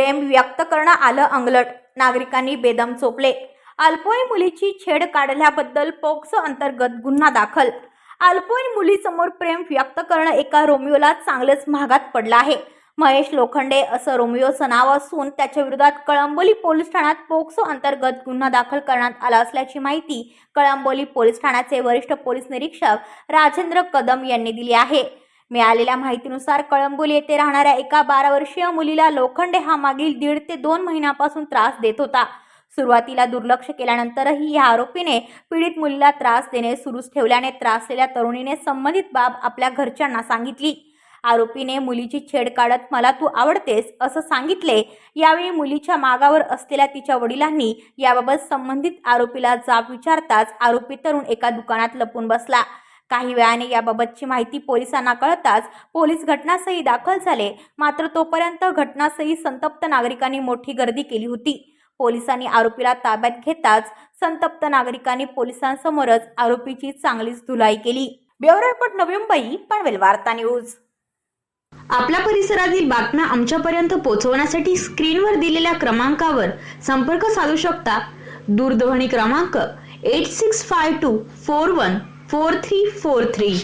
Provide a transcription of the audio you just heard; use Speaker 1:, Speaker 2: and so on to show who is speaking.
Speaker 1: प्रेम व्यक्त करणं आलं अंगलट. नागरिकांनी बेदम चोपले. अल्पवयीन मुलीची छेड काढल्याबद्दल पोक्सो अंतर्गत गुन्हा दाखल. अल्पवयीन मुलीसमोर प्रेम व्यक्त करणं एका रोमिओला चांगलंच महागात पडलं आहे. महेश लोखंडे असं रोमिओचं नाव असून त्याच्या विरोधात कळंबोली पोलीस ठाण्यात पोक्सो अंतर्गत गुन्हा दाखल करण्यात आला असल्याची माहिती कळंबोली पोलीस ठाण्याचे वरिष्ठ पोलीस निरीक्षक राजेंद्र कदम यांनी दिली आहे. मिळालेल्या माहितीनुसार कळंबोली येथे राहणाऱ्या एका बारा वर्षीय मुलीला लोखंडे हा मागील दीड ते दोन महिन्यापासून त्रास देत होता. सुरुवातीला दुर्लक्ष केल्यानंतरही या आरोपीने पीडित मुलीला त्रास देणे सुरूच ठेवल्याने त्रासलेल्या तरुणीने संबंधित बाब आपल्या घरच्यांना सांगितली. आरोपीने मुलीची छेड काढत मला तू आवडतेस असं सांगितले. यावेळी मुलीच्या मागावर असलेल्या तिच्या वडिलांनी याबाबत संबंधित आरोपीला जाब विचारताच आरोपी तरुण एका दुकानात लपून बसला. काही वेळाने याबाबतची माहिती पोलिसांना कळताच पोलीस घटनास्थळी दाखल झाले. मात्र तोपर्यंत घटनास्थळी संतप्त नागरिकांनी मोठी गर्दी केली होती. पोलिसांनी आरोपीला ताब्यात घेताच संतप्त नागरिकांनी पोलिसांसमोरच आरोपीची चांगलीच धुलाई केली. ब्युरो रिपोर्ट नवी मुंबई पनवेल वार्ता न्यूज.
Speaker 2: आपल्या परिसरातील बातम्या आमच्यापर्यंत पोहोचवण्यासाठी स्क्रीनवर दिलेल्या क्रमांकावर संपर्क साधू शकता. दूरध्वनी क्रमांक eight six five two four one four three four three.